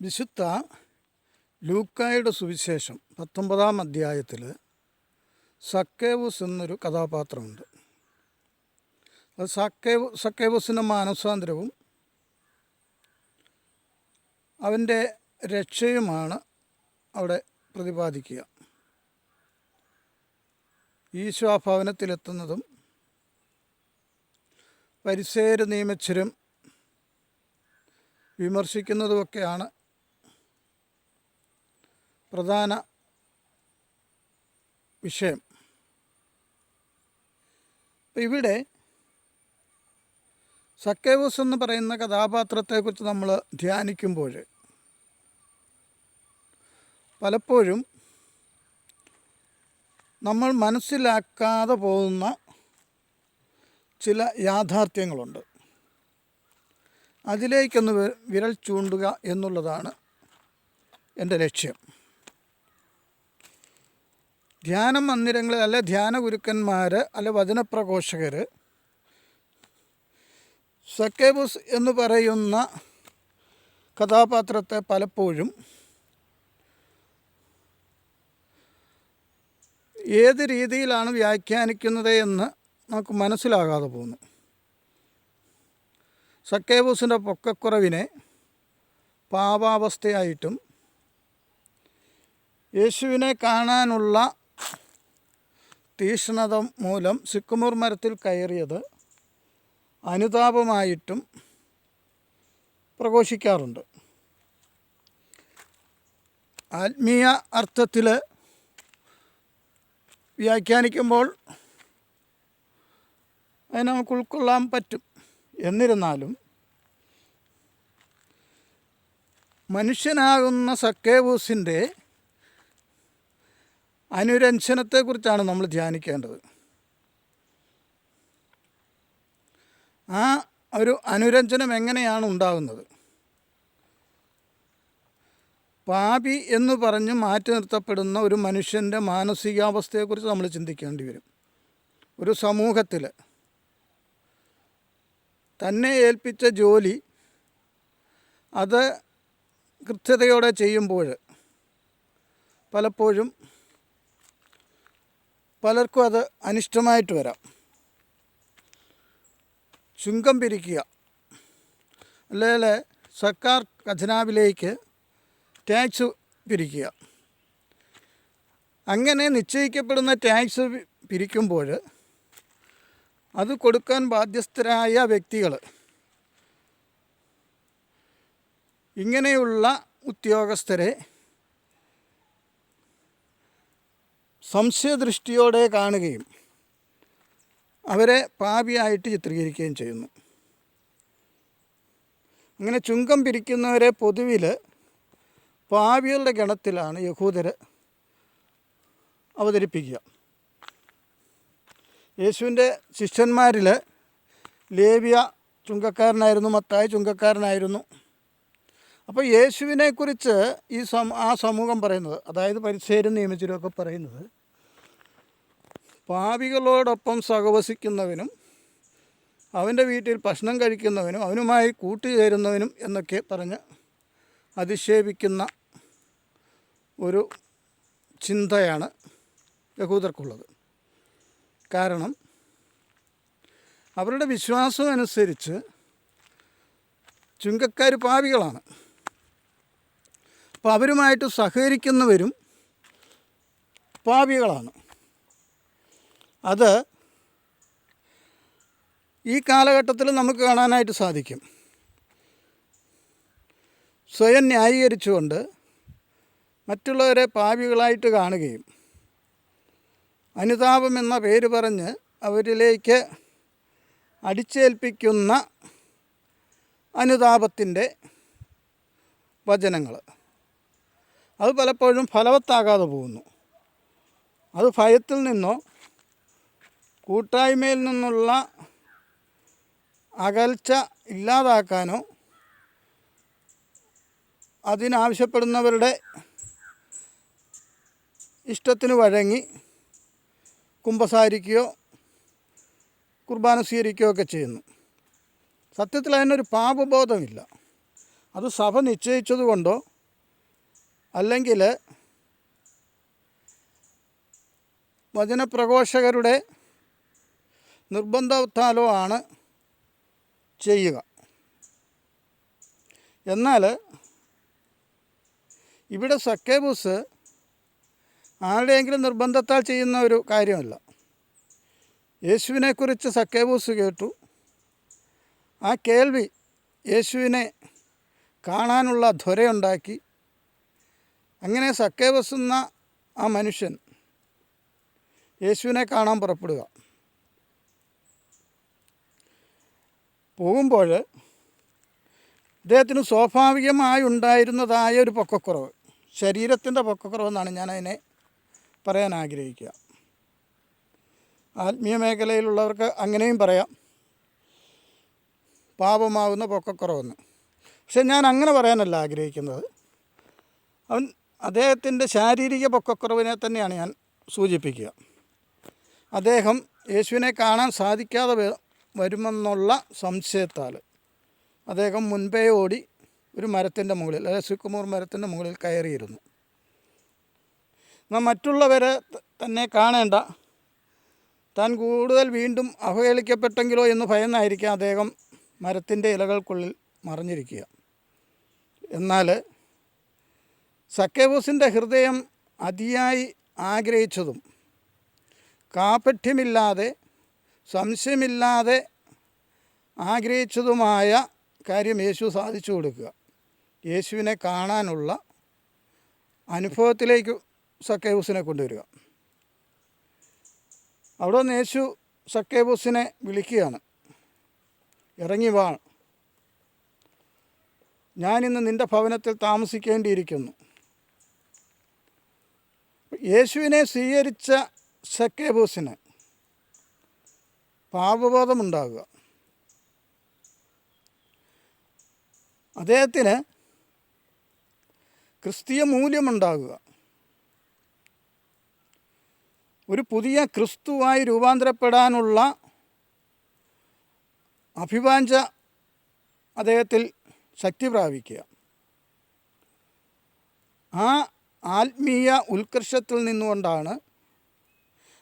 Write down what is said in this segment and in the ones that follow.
വിശുദ്ധ ലൂക്കായുടെ സുവിശേഷം പത്തൊമ്പതാം അധ്യായത്തിൽ സക്കേവൂസ് എന്നൊരു കഥാപാത്രമുണ്ട്. അത് സക്കേവ് സക്കേവൂസിന്റെ മാനസാന്തരവും അവന്റെ രക്ഷയുമാണ് അവിടെ പ്രതിപാദിക്കുക. ഈശോ ആ ഭവനത്തിലെത്തുന്നതും പരിസേര് നിയമച്ചരും വിമർശിക്കുന്നതുമൊക്കെയാണ് പ്രധാന വിഷയം. ഇവിടെ സക്കേവൂസ് എന്ന് പറയുന്ന കഥാപാത്രത്തെക്കുറിച്ച് നമ്മൾ ധ്യാനിക്കുമ്പോൾ പലപ്പോഴും നമ്മൾ മനസ്സിലാക്കാതെ പോകുന്ന ചില യാഥാർത്ഥ്യങ്ങളുണ്ട്. അതിലേക്കൊന്ന് വിരൽ ചൂണ്ടുക എന്നുള്ളതാണ് എന്റെ ലക്ഷ്യം. ധ്യാന മന്ദിരങ്ങളിൽ അല്ലെ ധ്യാന ഗുരുക്കന്മാർ അല്ലെ വചനപ്രഘോഷകർ സക്കേബുസ് എന്ന് പറയുന്ന കഥാപാത്രത്തെ പലപ്പോഴും ഏത് രീതിയിലാണ് വ്യാഖ്യാനിക്കുന്നത് എന്ന് നമുക്ക് മനസ്സിലാകാതെ പോകുന്നു. സക്കേബൂസിന്റെ പൊക്കക്കുറവിനെ പാപാവസ്ഥയായിട്ടും യേശുവിനെ കാണാനുള്ള തീഷ്ണത മൂലം സിക്കുമൂർ മരത്തിൽ കയറിയത് അനുതാപമായിട്ടും പ്രഘോഷിക്കാറുണ്ട്. ആത്മീയ അർത്ഥത്തിൽ വ്യാഖ്യാനിക്കുമ്പോൾ അതിനെ നമുക്ക് ഉൾക്കൊള്ളാൻ പറ്റും. എന്നിരുന്നാലും മനുഷ്യനാകുന്ന സക്കേബൂസിന്റെ അനുരഞ്ജനത്തെക്കുറിച്ചാണ് നമ്മൾ ധ്യാനിക്കേണ്ടത്. ആ ഒരു അനുരഞ്ജനം എങ്ങനെയാണ് ഉണ്ടാകുന്നത്? പാപി എന്ന് പറഞ്ഞ് മാറ്റി നിർത്തപ്പെടുന്ന ഒരു മനുഷ്യന്റെ മാനസികാവസ്ഥയെക്കുറിച്ച് നമ്മൾ ചിന്തിക്കേണ്ടി വരും. ഒരു സമൂഹത്തിൽ തന്നെ ഏൽപ്പിച്ച ജോലി അത് കൃത്യതയോടെ ചെയ്യുമ്പോൾ പലപ്പോഴും പലർക്കും അത് അനിഷ്ടമായിട്ട് വരാം. ചുങ്കം പിരിക്കുക. അല്ലെങ്കിൽ സർക്കാർ ഖജനാവിലേക്ക് ടാക്സ് പിരിക്കുക. അങ്ങനെ നിശ്ചയിക്കപ്പെടുന്ന ടാക്സ് പിരിക്കുമ്പോൾ അത് കൊടുക്കാൻ ബാധ്യസ്ഥരായ വ്യക്തികൾ ഇങ്ങനെയുള്ള ഉദ്യോഗസ്ഥരെ സംശയദൃഷ്ടിയോടെ കാണുകയും അവരെ പാപിയായിട്ട് ചിത്രീകരിക്കുകയും ചെയ്യുന്നു. അങ്ങനെ ചുങ്കം പിരിക്കുന്നവരെ പൊതുവിൽ പാപികളുടെ ഗണത്തിലാണ് യഹൂദർ അവതരിപ്പിക്കുക. യേശുവിന്റെ ശിഷ്യന്മാരിൽ ലേവിയ ചുങ്കക്കാരനായിരുന്നു മത്തായി ചുങ്കക്കാരനായിരുന്നു. അപ്പോൾ യേശുവിനെക്കുറിച്ച് ഈ ആ സമൂഹം പറയുന്നത് അതായത് പരിസേരും നിയമിച്ചിരുമൊക്കെ പറയുന്നത് പാപികളോടൊപ്പം സഹവസിക്കുന്നവനും അവന്റെ വീട്ടിൽ ഭക്ഷണം കഴിക്കുന്നവനും അവനുമായി കൂട്ടുചേരുന്നവനും എന്നൊക്കെ പറഞ്ഞ് അധിക്ഷേപിക്കുന്ന ഒരു ചിന്തയാണ് യഹൂദർക്കുള്ളത്. കാരണം അവരുടെ വിശ്വാസം അനുസരിച്ച് ചുങ്കക്കാർ പാപികളാണ്. അപ്പോൾ അവരുമായിട്ട് സഹകരിക്കുന്നവരും പാപികളാണ്. അത് ഈ കാലഘട്ടത്തിൽ നമുക്ക് കാണാനായിട്ട് സാധിക്കും. സ്വയം ന്യായീകരിച്ചുകൊണ്ട് മറ്റുള്ളവരെ പാപികളായിട്ട് കാണുകയും അനുതാപം എന്ന പേര് പറഞ്ഞ് അവരിലേക്ക് അടിച്ചേൽപ്പിക്കുന്ന അനുതാപത്തിന്റെ വചനങ്ങൾ. അത് പലപ്പോഴും ഫലവത്താകാതെ പോകുന്നു. അത് ഭയത്തിൽ നിന്നോ കൂട്ടായ്മയിൽ നിന്നുള്ള അകൽച്ച ഇല്ലാതാക്കാനോ അതിനാവശ്യപ്പെടുന്നവരുടെ ഇഷ്ടത്തിന് വഴങ്ങി കുമ്പസാരിക്കുകയോ കുർബാന സ്വീകരിക്കുകയോ ഒക്കെ ചെയ്യുന്നു. സത്യത്തിൽ അതിനൊരു പാപബോധമില്ല. അത് സഭ നിശ്ചയിച്ചതുകൊണ്ടോ അല്ലെങ്കിൽ വചനപ്രഘോഷകരുടെ നിർബന്ധത്താലോ ആണ് ചെയ്യുക. എന്നാൽ ഇവിടെ സക്കേബൂസ് ആരുടെയെങ്കിലും നിർബന്ധത്താൽ ചെയ്യുന്ന ഒരു കാര്യമല്ല. യേശുവിനെക്കുറിച്ച് സക്കേബൂസ് കേട്ടു. ആ കേൾവി യേശുവിനെ കാണാനുള്ള ധ്വരയുണ്ടാക്കി. അങ്ങനെ സക്കേബസ് ആ മനുഷ്യൻ യേശുവിനെ കാണാൻ പുറപ്പെടുക. പോകുമ്പോൾ അദ്ദേഹത്തിന് സ്വാഭാവികമായി ഉണ്ടായിരുന്നതായ ഒരു പൊക്കക്കുറവ് ശരീരത്തിന്റെ പൊക്കക്കുറവെന്നാണ് ഞാൻ അതിനെ പറയാൻ ആഗ്രഹിക്കുക. ആത്മീയ മേഖലയിലുള്ളവർക്ക് അങ്ങനെയും പറയാം. പാപമാകുന്ന പൊക്കക്കുറവെന്ന്. പക്ഷെ ഞാൻ അങ്ങനെ പറയാനല്ല ആഗ്രഹിക്കുന്നത്. അവൻ അദ്ദേഹത്തിന്റെ ശാരീരിക പൊക്കക്കുറവിനെ തന്നെയാണ് ഞാൻ സൂചിപ്പിക്കുക. അദ്ദേഹം യേശുവിനെ കാണാൻ സാധിക്കാതെ വരുമെന്നുള്ള സംശയത്താൽ അദ്ദേഹം മുൻപേ ഓടി ഒരു മരത്തിന്റെ മുകളിൽ അതായത് സിക്കുമൂർ മരത്തിന്റെ മുകളിൽ കയറിയിരുന്നു. എന്നാൽ മറ്റുള്ളവരെ തന്നെ കാണേണ്ട. താൻ കൂടുതൽ വീണ്ടും അവഹേളിക്കപ്പെട്ടെങ്കിലോ എന്ന് ഭയന്നായിരിക്കാം അദ്ദേഹം മരത്തിന്റെ ഇലകൾക്കുള്ളിൽ മറിഞ്ഞിരിക്കുക. എന്നാൽ സക്കേബൂസിന്റെ ഹൃദയം അതിയായി ആഗ്രഹിച്ചതും കാപഠ്യമില്ലാതെ സംശയമില്ലാതെ ആഗ്രഹിച്ചതുമായ കാര്യം യേശു സാധിച്ചു കൊടുക്കുക. യേശുവിനെ കാണാനുള്ള അനുഭവത്തിലേക്ക് സക്കേബൂസിനെ കൊണ്ടുവരിക. അവിടെ നിന്ന് യേശു സക്കേബൂസിനെ വിളിക്കുകയാണ്. ഇറങ്ങി വാൾ ഞാനിന്ന് നിന്റെ ഭവനത്തിൽ താമസിക്കേണ്ടിയിരിക്കുന്നു. യേശുവിനെ സ്വീകരിച്ച സക്കേബൂസിന് പാപബോധമുണ്ടാകുക. അദ്ദേഹത്തിന് ക്രിസ്തീയ മൂല്യമുണ്ടാകുക. ഒരു പുതിയ ക്രിസ്തുവായി രൂപാന്തരപ്പെടാനുള്ള അഭിവാഞ്ച അദ്ദേഹത്തിൽ ശക്തി പ്രാപിക്കുക ആ ആത്മീയ ഉത്കർഷത്തിൽ നിന്നുകൊണ്ടാണ്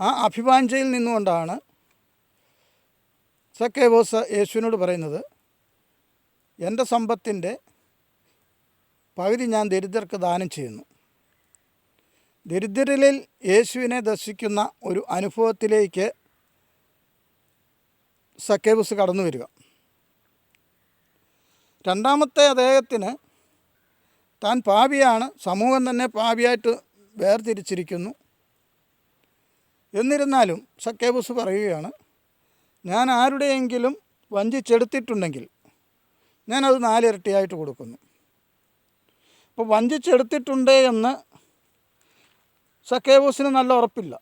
ആ അഭിവാഞ്ചയിൽ നിന്നുകൊണ്ടാണ് സക്കേബോസ് യേശുവിനോട് പറയുന്നത് എന്റെ സമ്പത്തിന്റെ പകുതി ഞാൻ ദരിദ്രർക്ക് ദാനം ചെയ്യുന്നു. ദരിദ്രരിൽ യേശുവിനെ ദർശിക്കുന്ന ഒരു അനുഭവത്തിലേക്ക് സക്കേബോസ് കടന്നു വരിക. രണ്ടാമത്തെ അദ്ദേഹത്തിന് താൻ പാപിയാണ് സമൂഹം തന്നെ പാപിയായിട്ട് വേർതിരിച്ചിരിക്കുന്നു. എന്നിരുന്നാലും സക്കേബുസ് പറയുകയാണ് ഞാൻ ആരുടെയെങ്കിലും വഞ്ചിച്ചെടുത്തിട്ടുണ്ടെങ്കിൽ ഞാനത് നാലിരട്ടിയായിട്ട് കൊടുക്കുന്നു. അപ്പോൾ വഞ്ചിച്ചെടുത്തിട്ടുണ്ട് എന്ന് സക്കേബൂസിന് നല്ല ഉറപ്പില്ല.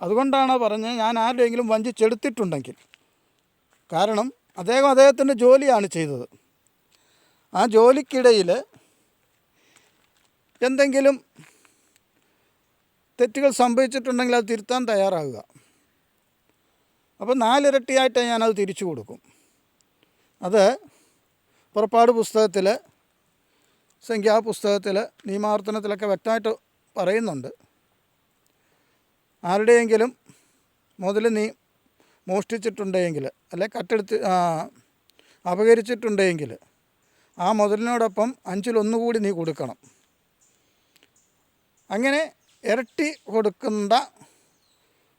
അതുകൊണ്ടാണ് പറഞ്ഞത് ഞാൻ ആരുടെയെങ്കിലും വഞ്ചിച്ചെടുത്തിട്ടുണ്ടെങ്കിൽ. കാരണം അദ്ദേഹം അദ്ദേഹത്തിന്റെ ജോലിയാണ് ചെയ്തത്. ആ ജോലിക്കിടയിൽ എന്തെങ്കിലും തെറ്റുകൾ സംഭവിച്ചിട്ടുണ്ടെങ്കിൽ അത് തിരുത്താൻ തയ്യാറാകുക അപ്പോൾ നാലിരട്ടിയായിട്ട് ഞാനത് തിരിച്ചു കൊടുക്കും. അത് പുറപ്പാട് പുസ്തകത്തിൽ സംഖ്യാ പുസ്തകത്തിൽ നിയമാവർത്തനത്തിലൊക്കെ വ്യക്തമായിട്ട് പറയുന്നുണ്ട്. ആരുടെയെങ്കിലും മുതൽ നീ മോഷ്ടിച്ചിട്ടുണ്ടെങ്കിൽ അല്ലെ കട്ടെടുത്ത് അപകരിച്ചിട്ടുണ്ടെങ്കിൽ ആ മുതലിനോടൊപ്പം അഞ്ചിലൊന്നുകൂടി നീ കൊടുക്കണം. അങ്ങനെ ഇരട്ടി കൊടുക്കുന്ന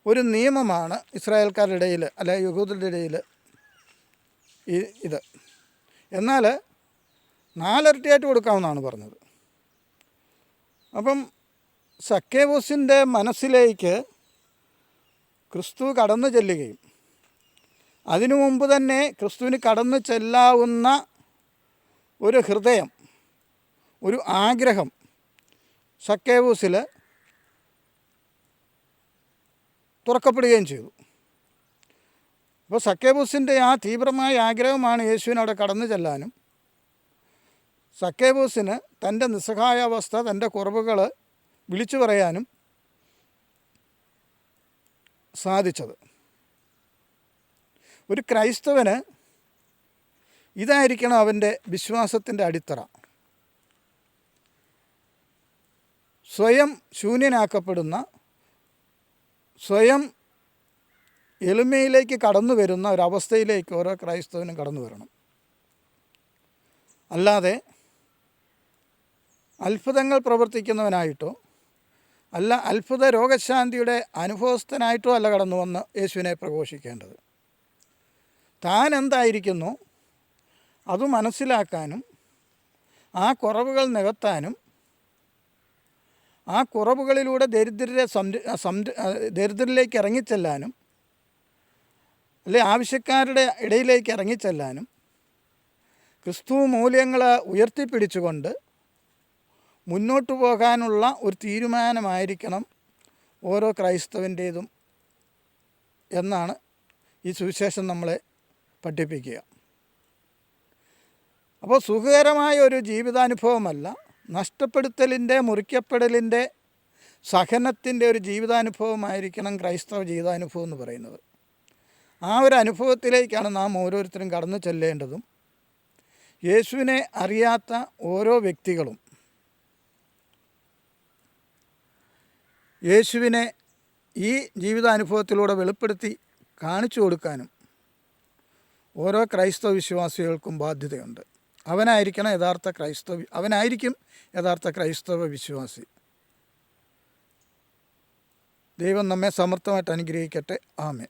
ഒരു നിയമമാണ് ഇസ്രായേൽക്കാരുടെ ഇടയിൽ അല്ലെ യഹൂദരുടെ ഇടയിൽ ഈ ഇത്. എന്നാൽ നാലിരട്ടിയായിട്ട് കൊടുക്കാമെന്നാണ് പറഞ്ഞത്. അപ്പം സക്കേബോസിന്റെ മനസ്സിലേക്ക് ക്രിസ്തു കടന്നു ചെല്ലുകയും അതിനു മുമ്പ് തന്നെ ക്രിസ്തുവിന് കടന്നു ചെല്ലാവുന്ന ഒരു ഹൃദയം ഒരു ആഗ്രഹം സക്കേബൂസിൽ തുറക്കപ്പെടുകയും ചെയ്തു. അപ്പോൾ സക്കേബൂസിന്റെ ആ തീവ്രമായ ആഗ്രഹമാണ് യേശുവിന് അവിടെ കടന്നു ചെല്ലാനും. സക്കേബൂസിന് തന്റെ നിസ്സഹായാവസ്ഥ തന്റെ കുറവുകൾ വിളിച്ചു പറയാനും സാധിച്ചത്. ഒരു ക്രൈസ്തവന് ഇതായിരിക്കണം അവന്റെ വിശ്വാസത്തിന്റെ അടിത്തറ. സ്വയം ശൂന്യനാക്കപ്പെടുന്ന സ്വയം എളിമയിലേക്ക് കടന്നു വരുന്ന ഒരവസ്ഥയിലേക്ക് ഓരോ ക്രൈസ്തവനും കടന്നു വരണം. അല്ലാതെ അത്ഭുതങ്ങൾ പ്രവർത്തിക്കുന്നവനായിട്ടോ അല്ല അത്ഭുത രോഗശാന്തിയുടെ അനുഭവസ്ഥനായിട്ടോ അല്ല കടന്നു വന്ന് യേശുവിനെ പ്രഘോഷിക്കേണ്ടത്. താൻ എന്തായിരിക്കുന്നു അത് മനസ്സിലാക്കാനും ആ കുറവുകൾ നികത്താനും ആ കുറവുകളിലൂടെ ദരിദ്രരെ സംര ദരിദ്രരിലേക്ക് ഇറങ്ങിച്ചെല്ലാനും അല്ലെ ആവശ്യക്കാരുടെ ഇടയിലേക്ക് ഇറങ്ങിച്ചെല്ലാനും ക്രിസ്തു മൂല്യങ്ങളെ ഉയർത്തിപ്പിടിച്ചുകൊണ്ട് മുന്നോട്ട് പോകാനുള്ള ഒരു തീരുമാനമായിരിക്കണം ഓരോ ക്രൈസ്തവന്റേതും എന്നാണ് ഈ സുവിശേഷം നമ്മളെ പഠിപ്പിക്കുക. അപ്പോൾ സുഖകരമായ ഒരു ജീവിതാനുഭവമല്ല നഷ്ടപ്പെടുത്തലിന്റെ മുറിക്കപ്പെടലിന്റെ സഹനത്തിന്റെ ഒരു ജീവിതാനുഭവമായിരിക്കണം ക്രൈസ്തവ ജീവിതാനുഭവം എന്ന് പറയുന്നത്. ആ ഒരു അനുഭവത്തിലേക്കാണ് നാം ഓരോരുത്തരും കടന്നു ചെല്ലേണ്ടതും. യേശുവിനെ അറിയാത്ത ഓരോ വ്യക്തികളും യേശുവിനെ ഈ ജീവിതാനുഭവത്തിലൂടെ വെളിപ്പെടുത്തി കാണിച്ചു കൊടുക്കാനും ഓരോ ക്രൈസ്തവ വിശ്വാസികൾക്കും ബാധ്യതയുണ്ട്. അവനായിരിക്കണം യഥാർത്ഥ ക്രൈസ്തവ അവനായിരിക്കും യഥാർത്ഥ ക്രൈസ്തവ വിശ്വാസി. ദൈവം നമ്മെ സമർത്ഥമായിട്ട് അനുഗ്രഹിക്കട്ടെ. ആമേ